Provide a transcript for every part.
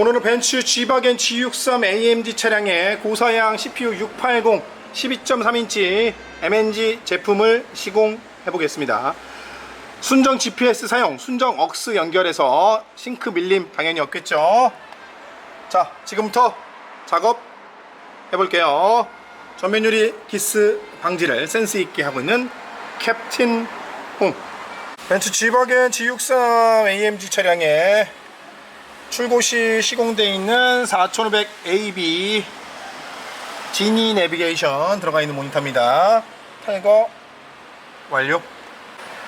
오늘은 벤츠 G바겐 G63 AMG 차량의 고사양 CPU 680 12.3인치 MNG 제품을 시공해 보겠습니다. 순정 GPS 사용, 순정 억스 연결해서 싱크 밀림 당연히 없겠죠. 자, 지금부터 작업 해볼게요. 전면 유리 기스 방지를 센스 있게 하고 있는 캡틴 홍. 벤츠 G바겐 G63 AMG 차량에 출고 시 시공되어 있는 4500AB 지니 내비게이션 들어가 있는 모니터입니다. 탈거 완료.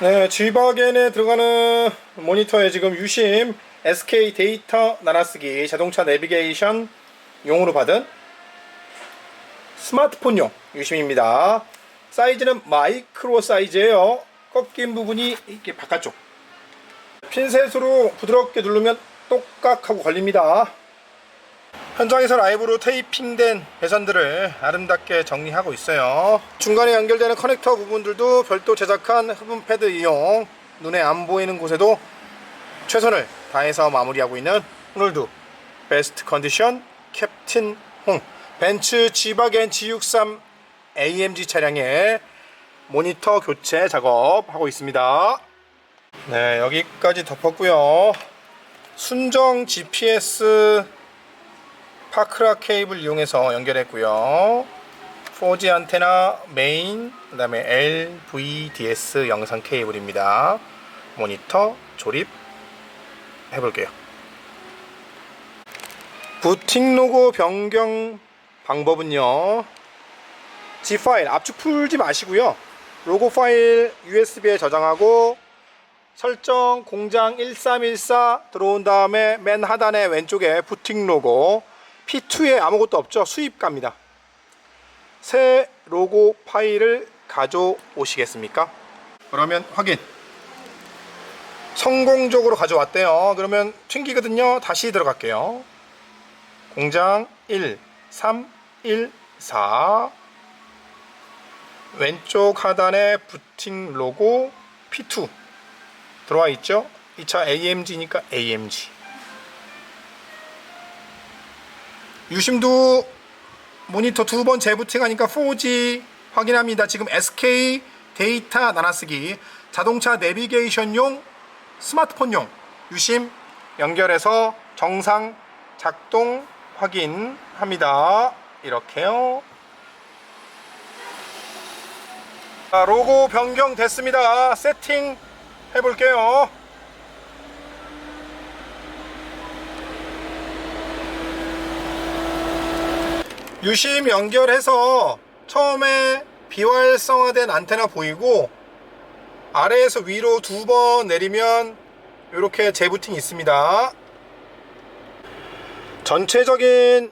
네, G바겐에 들어가는 모니터에 지금 유심 SK 데이터 나눠쓰기 자동차 내비게이션 용으로 받은 스마트폰용 유심입니다. 사이즈는 마이크로 사이즈예요. 꺾인 부분이 이렇게 바깥쪽. 핀셋으로 부드럽게 누르면 똑깍 하고 걸립니다. 현장에서 라이브로 테이핑된 배선들을 아름답게 정리하고 있어요. 중간에 연결되는 커넥터 부분들도 별도 제작한 흡음 패드 이용 눈에 안 보이는 곳에도 최선을 다해서 마무리하고 있는 오늘도 베스트 컨디션 캡틴 홍 벤츠 G바겐 G63 AMG 차량의 모니터 교체 작업하고 있습니다. 네, 여기까지 덮었고요. 순정 GPS 파크라 케이블 이용해서 연결했고요. 4G 안테나 메인, 그 다음에 LVDS 영상 케이블입니다. 모니터 조립 해볼게요. 부팅 로고 변경 방법은요. G 파일 압축 풀지 마시고요. 로고 파일 USB에 저장하고 설정 공장 1314 들어온 다음에 맨 하단에 왼쪽에 부팅 로고 P2에 아무것도 없죠. 수입가입니다. 새 로고 파일을 가져오시겠습니까? 그러면 확인. 성공적으로 가져왔대요. 그러면 튕기거든요. 다시 들어갈게요. 공장 1, 3, 1, 4 왼쪽 하단에 부팅 로고 P2 들어와 있죠? 이 차 AMG니까 AMG 유심도 모니터 두 번 재부팅하니까 4G 확인합니다. 지금 SK 데이터 나눠쓰기 자동차 내비게이션용 스마트폰용 유심 연결해서 정상 작동 확인합니다. 이렇게요. 자, 로고 변경 됐습니다. 세팅 해볼게요. 유심 연결해서 처음에 비활성화된 안테나 보이고 아래에서 위로 두 번 내리면 이렇게 재부팅 있습니다. 전체적인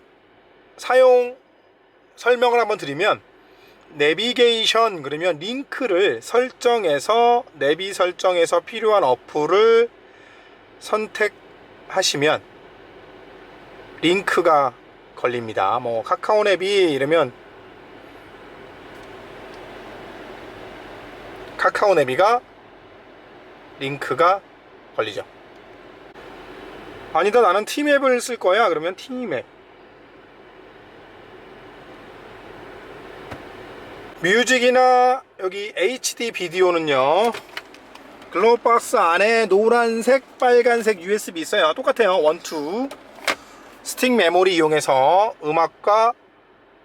사용 설명을 한번 드리면 내비게이션 그러면 링크를 설정해서 내비 설정해서 필요한 어플을 선택하시면 링크가 걸립니다. 뭐 카카오 내비 이러면 카카오 내비가 링크가 걸리죠. 아니다 나는 티맵을 쓸 거야 그러면 티맵 뮤직이나 여기 HD 비디오는요 글로우박스 안에 노란색 빨간색 USB 있어요 똑같아요 원투 스틱 메모리 이용해서 음악과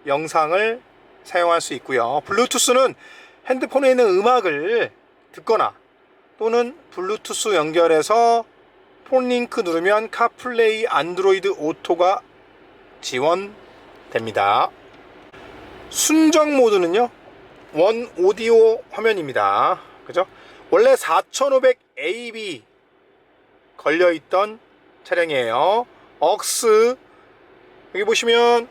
영상을 사용할 수 있고요 블루투스는 핸드폰에 있는 음악을 듣거나 또는 블루투스 연결해서 폰 링크 누르면 카플레이 안드로이드 오토가 지원됩니다. 순정 모드는요. 원 오디오 화면입니다. 그죠? 원래 4500AB 걸려 있던 차량이에요. 억스 여기 보시면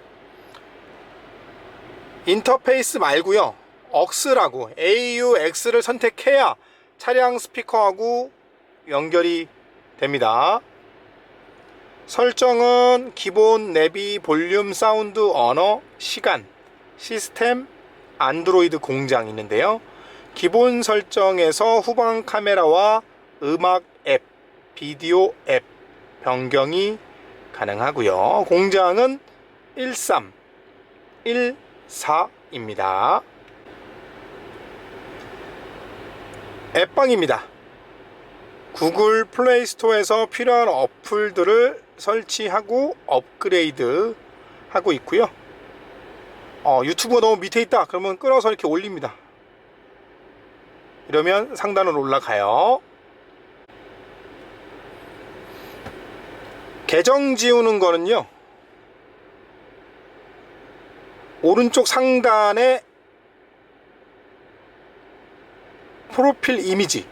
인터페이스 말고요. 억스라고 AUX를 선택해야 차량 스피커하고 연결이 됩니다. 설정은 기본 내비 볼륨 사운드 언어 시간 시스템 안드로이드 공장 있는데요. 기본 설정에서 후방 카메라와 음악 앱, 비디오 앱 변경이 가능하고요. 공장은 13, 14입니다. 앱방입니다. 구글 플레이 스토어에서 필요한 어플들을 설치하고 업그레이드 하고 있고요. 어, 유튜브가 너무 밑에 있다. 그러면 끌어서 이렇게 올립니다. 이러면 상단으로 올라가요. 계정 지우는 거는요. 오른쪽 상단에 프로필 이미지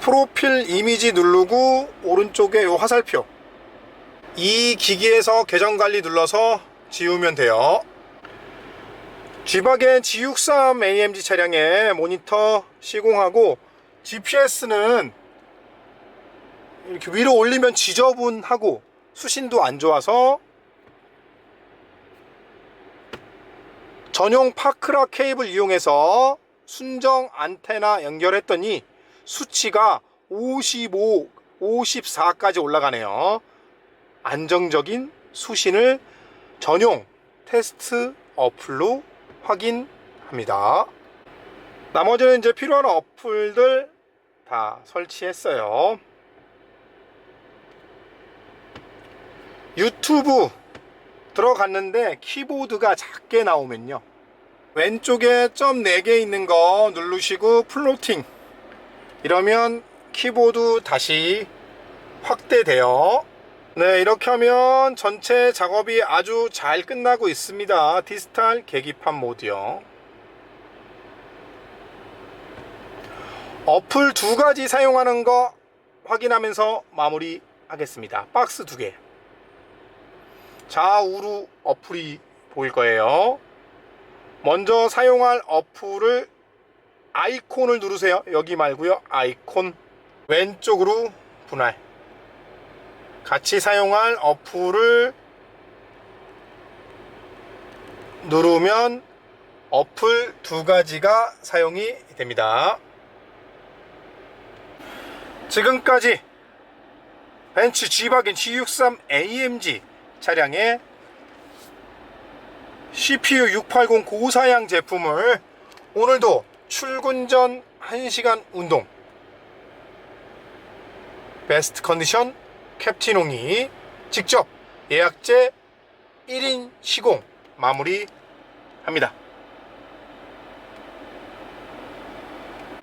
프로필 이미지 누르고 오른쪽에 요 화살표 이 기기에서 계정 관리 눌러서 지우면 돼요 G박의 G63 AMG 차량에 모니터 시공하고 GPS는 이렇게 위로 올리면 지저분하고 수신도 안 좋아서 전용 파크라 케이블 이용해서 순정 안테나 연결했더니 수치가 55, 54까지 올라가네요. 안정적인 수신을 전용 테스트 어플로 확인합니다. 나머지는 이제 필요한 어플들 다 설치했어요. 유튜브 들어갔는데 키보드가 작게 나오면요. 왼쪽에 점 4개 있는 거 누르시고 플로팅 이러면 키보드 다시 확대돼요. 네, 이렇게 하면 전체 작업이 아주 잘 끝나고 있습니다. 디지털 계기판 모드요. 어플 두 가지 사용하는 거 확인하면서 마무리 하겠습니다. 박스 두 개. 좌우로 어플이 보일 거예요. 먼저 사용할 어플을 아이콘을 누르세요. 여기 말고요. 아이콘 왼쪽으로 분할. 같이 사용할 어플을 누르면 어플 두 가지가 사용이 됩니다. 지금까지 벤츠 G박인 G63 AMG 차량의 CPU 680 고사양 제품을 오늘도 출근 전 1시간 운동 베스트 컨디션 캡틴홍이 직접 예약제 1인 시공 마무리합니다.